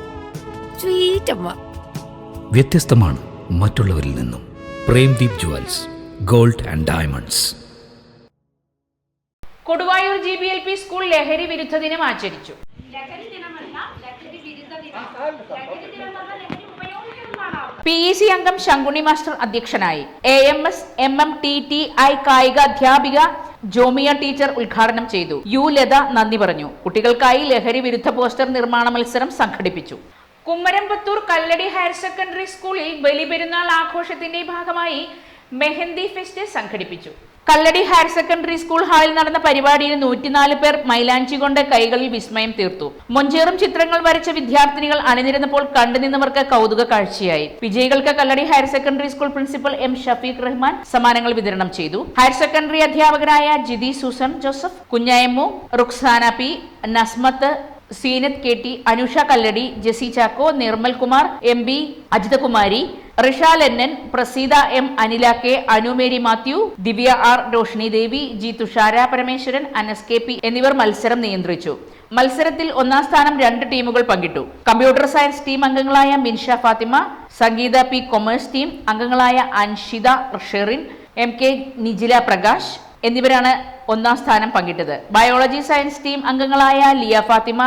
സ്വീറ്റ് അമ്മ വ്യത്യസ്തമാണ് മറ്റുള്ളവരിൽ നിന്നും Premdeep jewels gold and diamonds Koduvayur G B L P school ലഹരി വിരുദ്ധ ദിനം ആചരിച്ചു പി ഇ സി അംഗം ശങ്കുണി മാസ്റ്റർ അധ്യക്ഷനായി A M S M M T T I കായിക അധ്യാപിക ജോമിയ ടീച്ചർ ഉദ്ഘാടനം ചെയ്തു യു ലത നന്ദി പറഞ്ഞു കുട്ടികൾക്കായി ലഹരി വിരുദ്ധ പോസ്റ്റർ നിർമ്മാണ മത്സരം സംഘടിപ്പിച്ചു കുമ്മരംപത്തൂർ കല്ലടി ഹയർ സെക്കൻഡറി സ്കൂളിൽ ബലിപെരുന്നാൾ ആഘോഷത്തിന്റെ ഭാഗമായി മെഹന്തി ഫെസ്റ്റ് സംഘടിപ്പിച്ചു. കല്ലടി ഹയർ സെക്കൻഡറി സ്കൂൾ ഹാളിൽ നടന്ന പരിപാടിയിൽ നൂറ്റിനാല് പേർ മൈലാഞ്ചി കൊണ്ട് കൈകളിൽ വിസ്മയം തീർത്തു. മൊഞ്ചേറും ചിത്രങ്ങൾ വരച്ച വിദ്യാർത്ഥിനികൾ അണിനിരുന്നപ്പോൾ കണ്ടുനിന്നവർക്ക് കൗതുക കാഴ്ചയായി. വിജയികൾക്ക് Kalladi higher secondary school principal M Shafeeq Rahman സമ്മാനങ്ങൾ വിതരണം ചെയ്തു. ഹയർ സെക്കൻഡറി അധ്യാപകരായ Jithi Susan Joseph Kunhayammu Ruksana P Nasmath Seenath K T Anusha Kalladi Jessy Chacko Nirmal Kumar M B Ajithakumari Rishal N N Praseetha M Anila K Anumary Mathew Divya R Roshini Devi G Thushara Parameswaran Anas K P എന്നിവർ മത്സരം നിയന്ത്രിച്ചു. മത്സരത്തിൽ ഒന്നാം സ്ഥാനം രണ്ട് ടീമുകൾ പങ്കിട്ടു. Computer science team അംഗങ്ങളായ Minsha Fathima Sangeetha P commerce team അംഗങ്ങളായ അൻഷിത ഷെറിൻ എം കെ നിജില പ്രകാശ് എന്നിവരാണ് ഒന്നാം സ്ഥാനം പങ്കിട്ടത്. ബയോളജി സയൻസ് ടീം അംഗങ്ങളായ ലിയ ഫാത്തിമ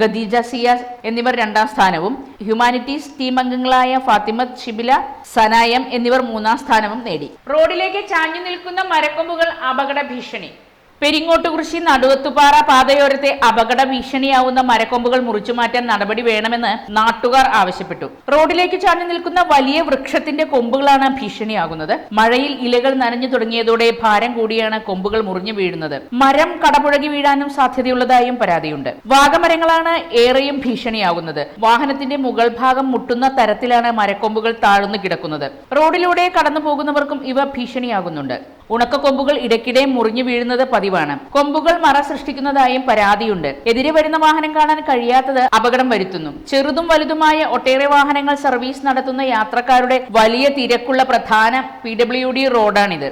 ഗദീജ സിയാസ് എന്നിവർ രണ്ടാം സ്ഥാനവും. ഹ്യൂമാനിറ്റീസ് ടീം അംഗങ്ങളായ ഫാത്തിമത്ത് ഷിബില സനായം എന്നിവർ മൂന്നാം സ്ഥാനവും നേടി. റോഡിലേക്ക് ചാഞ്ഞു നിൽക്കുന്ന മരക്കൊമ്പുകൾ അപകട ഭീഷണി. പെരിങ്ങോട്ടുകുറിശി നടുവത്തുപാറ പാതയോരത്തെ അപകട ഭീഷണിയാവുന്ന മരക്കൊമ്പുകൾ മുറിച്ചു മാറ്റാൻ നടപടി വേണമെന്ന് നാട്ടുകാർ ആവശ്യപ്പെട്ടു. റോഡിലേക്ക് ചാഞ്ഞു നിൽക്കുന്ന വലിയ വൃക്ഷത്തിന്റെ കൊമ്പുകളാണ് ഭീഷണിയാകുന്നത്. മഴയിൽ ഇലകൾ നനഞ്ഞു തുടങ്ങിയതോടെ ഭാരം കൂടിയാണ് കൊമ്പുകൾ മുറിഞ്ഞു വീഴുന്നത്. മരം കടപുഴകി വീഴാനും സാധ്യതയുള്ളതായും പരാതിയുണ്ട്. വാഗമരങ്ങളാണ് ഏറെയും ഭീഷണിയാകുന്നത്. വാഹനത്തിന്റെ മുകൾ ഭാഗം മുട്ടുന്ന തരത്തിലാണ് മരക്കൊമ്പുകൾ താഴ്ന്നു കിടക്കുന്നത്. റോഡിലൂടെ കടന്നു പോകുന്നവർക്കും ഇവ ഭീഷണിയാകുന്നുണ്ട്. ഉണക്കക്കൊമ്പുകൾ ഇടയ്ക്കിടെ മുറിഞ്ഞു വീഴുന്നത് പതിവാണ്. കൊമ്പുകൾ മറ സൃഷ്ടിക്കുന്നതായും പരാതിയുണ്ട്. എതിരെ വരുന്ന വാഹനം കാണാൻ കഴിയാത്തത് അപകടം വരുത്തുന്നു. ചെറുതും വലുതുമായ ഒട്ടേറെ വാഹനങ്ങൾ സർവീസ് നടത്തുന്ന യാത്രക്കാരുടെ വലിയ തിരക്കുള്ള പ്രധാന പി ഡബ്ല്യു ഡി റോഡാണിത്.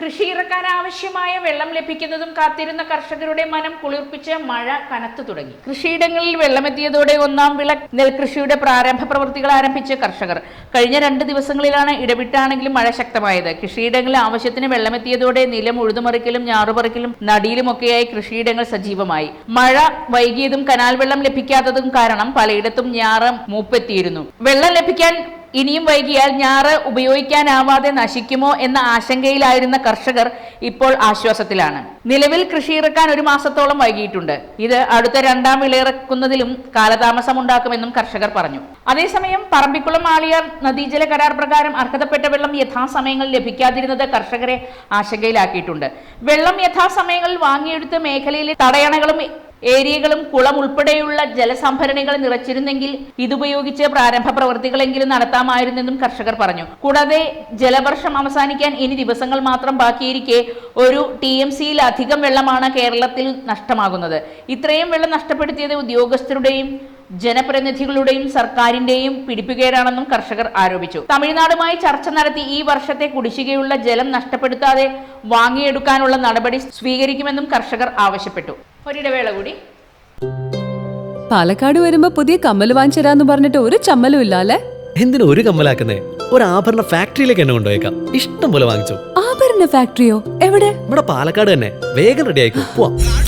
കൃഷി ഇറക്കാൻ ആവശ്യമായ വെള്ളം ലഭിക്കുന്നതും കാത്തിരുന്ന കർഷകരുടെ മനം കുളിർപ്പിച്ച് മഴ കനത്തു തുടങ്ങി. കൃഷിയിടങ്ങളിൽ വെള്ളമെത്തിയതോടെ ഒന്നാം വിള നെൽകൃഷിയുടെ പ്രാരംഭ പ്രവൃത്തികൾ ആരംഭിച്ച കർഷകർ. കഴിഞ്ഞ രണ്ട് ദിവസങ്ങളിലാണ് ഇടവിട്ടാണെങ്കിലും മഴ ശക്തമായത്. കൃഷിയിടങ്ങളിൽ ആവശ്യത്തിന് വെള്ളമെത്തിയതോടെ നിലം ഉഴുതുമറിക്കലും ഞാറുപറിക്കലും നടിയിലുമൊക്കെയായി കൃഷിയിടങ്ങൾ സജീവമായി. മഴ വൈകിയതും കനാൽ വെള്ളം ലഭിക്കാത്തതും കാരണം പലയിടത്തും ഞാറ് മൂപ്പെത്തിയിരുന്നു. വെള്ളം ലഭിക്കാൻ ഇനിയും വൈകിയാൽ ഞാറ് ഉപയോഗിക്കാനാവാതെ നശിക്കുമോ എന്ന ആശങ്കയിലായിരുന്ന കർഷകർ ഇപ്പോൾ ആശ്വാസത്തിലാണ്. നിലവിൽ കൃഷിയിറക്കാൻ ഒരു മാസത്തോളം വൈകിയിട്ടുണ്ട്. ഇത് അടുത്ത രണ്ടാം വിളയിറക്കുന്നതിലും കാലതാമസമുണ്ടാക്കുമെന്നും കർഷകർ പറഞ്ഞു. അതേസമയം പറമ്പിക്കുളം ആളിയാർ നദീജല കരാർ പ്രകാരം അർഹതപ്പെട്ട വെള്ളം യഥാസമയങ്ങളിൽ ലഭിക്കാതിരുന്നത് കർഷകരെ ആശങ്കയിലാക്കിയിട്ടുണ്ട്. വെള്ളം യഥാസമയങ്ങളിൽ വാങ്ങിയെടുത്ത് മേഖലയിലെ തടയണകളും ഏരിയകളും കുളം ഉൾപ്പെടെയുള്ള ജലസംഭരണികൾ നിറച്ചിരുന്നെങ്കിൽ ഇതുപയോഗിച്ച് പ്രാരംഭ പ്രവൃത്തികളെങ്കിലും നടത്താമായിരുന്നെന്നും കർഷകർ പറഞ്ഞു. കൂടാതെ ജലവർഷം അവസാനിക്കാൻ ഇനി ദിവസങ്ങൾ മാത്രം ബാക്കിയിരിക്കെ ഒരു ടി എം സിയിലധികം വെള്ളമാണ് കേരളത്തിൽ നഷ്ടമാകുന്നത്. ഇത്രയും വെള്ളം നഷ്ടപ്പെടുത്തിയത് ഉദ്യോഗസ്ഥരുടെയും ജനപ്രതിനിധികളുടെയും സർക്കാരിന്റെയും പിടിപ്പുകേടാണെന്നും കർഷകർ ആരോപിച്ചു. തമിഴ്നാടുമായി ചർച്ച നടത്തി ഈ വർഷത്തെ കുടിശ്ശികയുള്ള ജലം നഷ്ടപ്പെടുത്താതെ വാങ്ങിയെടുക്കാനുള്ള നടപടി സ്വീകരിക്കുമെന്നും കർഷകർ ആവശ്യപ്പെട്ടു. ഒരിടവേള കൂടി. പാലക്കാട് വരുമ്പോ പുതിയ കമ്മൽ വാങ്ങിച്ചരാന്ന് പറഞ്ഞിട്ട് ഒരു ചമ്മലും ഇല്ല അല്ലെ എന്തിനു ഒരു കമ്മലാക്കുന്നേ? ഒരു ആഭരണ ഫാക്ടറിയിലേക്ക് എന്നെ കൊണ്ടുപോയേക്കാം. ഇഷ്ടം പോലെ വാങ്ങിച്ചു. ആഭരണ ഫാക്ടറിയോ? എവിടെ? ഇവിടെ പാലക്കാട് തന്നെ. വേഗം റെഡി ആയിക്കോ. പോവാം.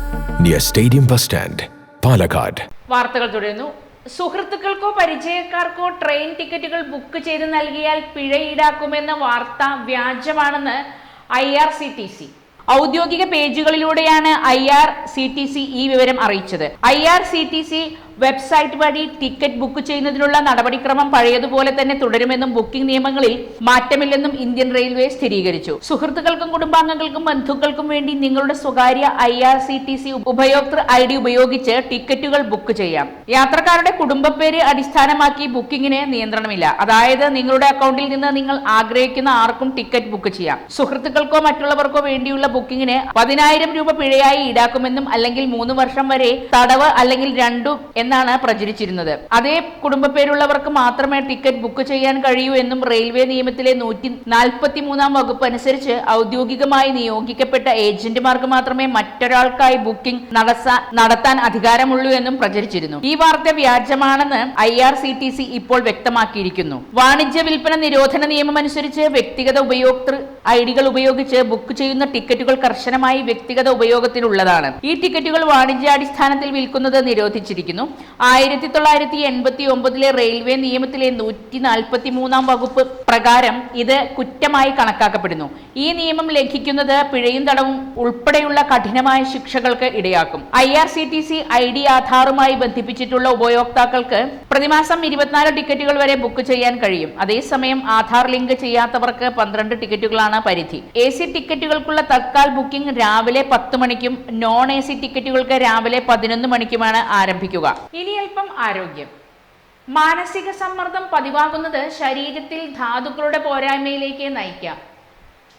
near stadium bus stand Palakkad വാർത്തകൾ തുടരുന്നു. സുഹൃത്തുക്കൾക്കോ പരിചയക്കാർക്കോ ട്രെയിൻ ടിക്കറ്റുകൾ ബുക്ക് ചെയ്ത് നൽകിയാൽ പിഴ ഈടാക്കുമെന്ന വാർത്ത വ്യാജമാണെന്ന് I R C T C ഔദ്യോഗിക പേജുകളിലൂടെയാണ് I R C T C ഈ വിവരം അറിയിച്ചത്. I R C T C website വഴി ടിക്കറ്റ് ബുക്ക് ചെയ്യുന്നതിനുള്ള നടപടിക്രമം പഴയതുപോലെ തന്നെ തുടരുമെന്നും ബുക്കിംഗ് നിയമങ്ങളിൽ മാറ്റമില്ലെന്നും ഇന്ത്യൻ റെയിൽവേ സ്ഥിരീകരിച്ചു. സുഹൃത്തുക്കൾക്കും കുടുംബാംഗങ്ങൾക്കും ബന്ധുക്കൾക്കും വേണ്ടി നിങ്ങളുടെ സ്വകാര്യ I R C T C ഉപയോക്തൃ ഐ ഡി ഉപയോഗിച്ച് ടിക്കറ്റുകൾ ബുക്ക് ചെയ്യാം. യാത്രക്കാരുടെ കുടുംബപ്പേര് അടിസ്ഥാനമാക്കി ബുക്കിംഗിന് നിയന്ത്രണമില്ല. അതായത് നിങ്ങളുടെ അക്കൗണ്ടിൽ നിന്ന് നിങ്ങൾ ആഗ്രഹിക്കുന്ന ആർക്കും ടിക്കറ്റ് ബുക്ക് ചെയ്യാം. സുഹൃത്തുക്കൾക്കോ മറ്റുള്ളവർക്കോ വേണ്ടിയുള്ള ബുക്കിംഗിന് പതിനായിരം രൂപ പിഴയായി ഈടാക്കുമെന്നും അല്ലെങ്കിൽ മൂന്ന് വർഷം വരെ തടവ് അല്ലെങ്കിൽ രണ്ടും എന്നാണ് പ്രചരിച്ചിരുന്നത്. അതേ കുടുംബ പേരുള്ളവർക്ക് മാത്രമേ ടിക്കറ്റ് ബുക്ക് ചെയ്യാൻ കഴിയൂ എന്നും റെയിൽവേ നിയമത്തിലെ നൂറ്റി നാൽപ്പത്തി മൂന്നാം വകുപ്പ് അനുസരിച്ച് ഔദ്യോഗികമായി നിയോഗിക്കപ്പെട്ട ഏജന്റുമാർക്ക് മാത്രമേ മറ്റൊരാൾക്കായി ബുക്കിംഗ് നടത്താൻ അധികാരമുള്ളൂ എന്നും പ്രചരിച്ചിരുന്നു. ഈ വാർത്ത വ്യാജമാണെന്ന് I R C T C ഇപ്പോൾ വ്യക്തമാക്കിയിരിക്കുന്നു. വാണിജ്യ വിൽപ്പന നിരോധന നിയമം അനുസരിച്ച് വ്യക്തിഗത ഉപയോക്തൃ ഐ ഡികൾ ഉപയോഗിച്ച് ബുക്ക് ചെയ്യുന്ന ടിക്കറ്റുകൾ കർശനമായി വ്യക്തിഗത ഉപയോഗത്തിനുള്ളതാണ് ഈ ടിക്കറ്റുകൾ വാണിജ്യാടിസ്ഥാനത്തിൽ വിൽക്കുന്നത് നിരോധിച്ചിരിക്കുന്നു. ആയിരത്തി തൊള്ളായിരത്തി എൺപത്തി ഒമ്പതിലെ റെയിൽവേ നിയമത്തിലെ നൂറ്റി നാൽപ്പത്തി മൂന്നാം വകുപ്പ് പ്രകാരം ഇത് കുറ്റമായി കണക്കാക്കപ്പെടുന്നു. ഈ നിയമം ലംഘിക്കുന്നത് പിഴയും തടവും ഉൾപ്പെടെയുള്ള കഠിനമായ ശിക്ഷകൾക്ക് ഇടയാക്കും. I R C T C I D ആധാറുമായി ബന്ധിപ്പിച്ചിട്ടുള്ള ഉപയോക്താക്കൾക്ക് പ്രതിമാസം ഇരുപത്തിനാല് ടിക്കറ്റുകൾ വരെ ബുക്ക് ചെയ്യാൻ കഴിയും. അതേസമയം ആധാർ ലിങ്ക് ചെയ്യാത്തവർക്ക് പന്ത്രണ്ട് ടിക്കറ്റുകളാണ് പരിധി. എ സി ടിക്കറ്റുകൾക്കുള്ള തത്കാൽ ബുക്കിംഗ് രാവിലെ പത്ത് മണിക്കും നോൺ എ സി ടിക്കറ്റുകൾക്ക് രാവിലെ പതിനൊന്ന് മണിക്കുമാണ് ആരംഭിക്കുക. ഇനി അല്പം ആരോഗ്യം. മാനസിക സമ്മർദ്ദം പതിവാകുന്നത് ശരീരത്തിൽ ധാതുക്കളുടെ പോരായ്മയിലേക്ക് നയിക്കാം.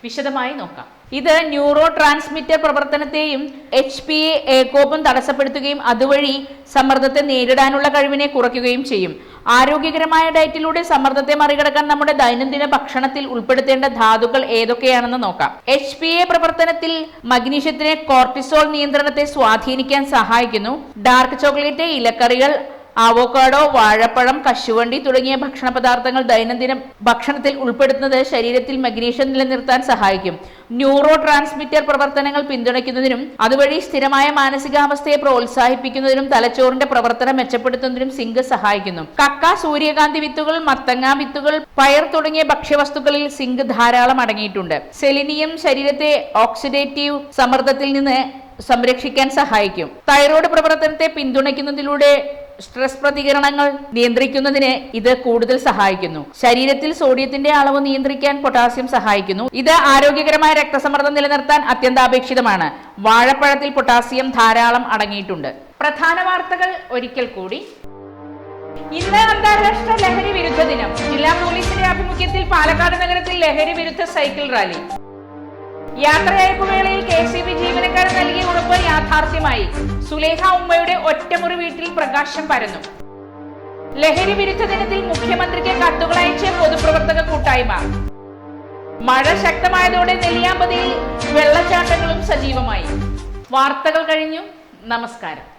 വിശദമായി നോക്കാം. ഇത് ന്യൂറോ ട്രാൻസ്മിറ്റർ പ്രവർത്തനത്തെയും എച്ച് പി ഏകോപം തടസ്സപ്പെടുത്തുകയും അതുവഴി സമ്മർദ്ദത്തെ നേരിടാനുള്ള കഴിവിനെ കുറയ്ക്കുകയും ചെയ്യും. ആരോഗ്യകരമായ ഡയറ്റിലൂടെ സമ്മർദ്ദത്തെ മറികടക്കാൻ നമ്മുടെ ദൈനംദിന ഭക്ഷണത്തിൽ ഉൾപ്പെടുത്തേണ്ട ധാതുക്കൾ ഏതൊക്കെയാണെന്ന് നോക്കാം. എച്ച് പി എ പ്രവർത്തനത്തിൽ മഗ്നീഷ്യത്തിനെ കോർട്ടിസോൾ നിയന്ത്രണത്തെ സ്വാധീനിക്കാൻ സഹായിക്കുന്നു. ഡാർക്ക് ചോക്ലേറ്റ് ഇലക്കറികൾ ആവോക്കാഡോ വാഴപ്പഴം കശുവണ്ടി തുടങ്ങിയ ഭക്ഷണ പദാർത്ഥങ്ങൾ ദൈനംദിന ഭക്ഷണത്തിൽ ഉൾപ്പെടുത്തുന്നത് ശരീരത്തിൽ മഗ്നീഷ്യം നിലനിർത്താൻ സഹായിക്കും. ന്യൂറോ ട്രാൻസ്മിറ്റർ പ്രവർത്തനങ്ങൾ പിന്തുണയ്ക്കുന്നതിനും അതുവഴി സ്ഥിരമായ മാനസികാവസ്ഥയെ പ്രോത്സാഹിപ്പിക്കുന്നതിനും തലച്ചോറിന്റെ പ്രവർത്തനം മെച്ചപ്പെടുത്തുന്നതിനും സിങ്ക് സഹായിക്കുന്നു. കക്ക സൂര്യകാന്തി വിത്തുകൾ മത്തങ്ങ വിത്തുകൾ പയർ തുടങ്ങിയ ഭക്ഷ്യവസ്തുക്കളിൽ സിങ്ക് ധാരാളം അടങ്ങിയിട്ടുണ്ട്. സെലിനിയം ശരീരത്തെ ഓക്സിഡേറ്റീവ് സമ്മർദ്ദത്തിൽ നിന്ന് സംരക്ഷിക്കാൻ സഹായിക്കും. തൈറോയ്ഡ് പ്രവർത്തനത്തെ പിന്തുണയ്ക്കുന്നതിലൂടെ സ്ട്രെസ് പ്രതികരണങ്ങൾ നിയന്ത്രിക്കുന്നതിന് ഇത് കൂടുതൽ സഹായിക്കുന്നു. ശരീരത്തിൽ സോഡിയത്തിന്റെ അളവ് നിയന്ത്രിക്കാൻ പൊട്ടാസ്യം സഹായിക്കുന്നു. ഇത് ആരോഗ്യകരമായ രക്തസമ്മർദ്ദം നിലനിർത്താൻ അത്യന്താപേക്ഷിതമാണ്. വാഴപ്പഴത്തിൽ പൊട്ടാസ്യം ധാരാളം അടങ്ങിയിട്ടുണ്ട്. പ്രധാന വാർത്തകൾ ഒരിക്കൽ കൂടി. ഇന്ന് അന്താരാഷ്ട്ര ലഹരി വിരുദ്ധ ദിനം. ജില്ലാ പോലീസിന്റെ ആഭിമുഖ്യത്തിൽ പാലക്കാട് നഗരത്തിൽ ലഹരി വിരുദ്ധ സൈക്കിൾ റാലി. യാത്രയയപ്പ് വേളയിൽ കെ സി ബി ജീവനക്കാരൻ നൽകിയ ഉറപ്പ് യാഥാർത്ഥ്യമായി. സുലേഖ ഉമ്മയുടെ ഒറ്റമുറി വീട്ടിൽ പ്രകാശം പരന്നു. ലഹരി വിരുദ്ധ ദിനത്തിൽ മുഖ്യമന്ത്രിക്ക് കത്തുകൾ അയച്ച പൊതുപ്രവർത്തക കൂട്ടായ്മ. മഴ ശക്തമായതോടെ നെല്ലിയാമ്പതിയിൽ വെള്ളച്ചാട്ടങ്ങളും സജീവമായി. വാർത്തകൾ കഴിഞ്ഞു. നമസ്കാരം.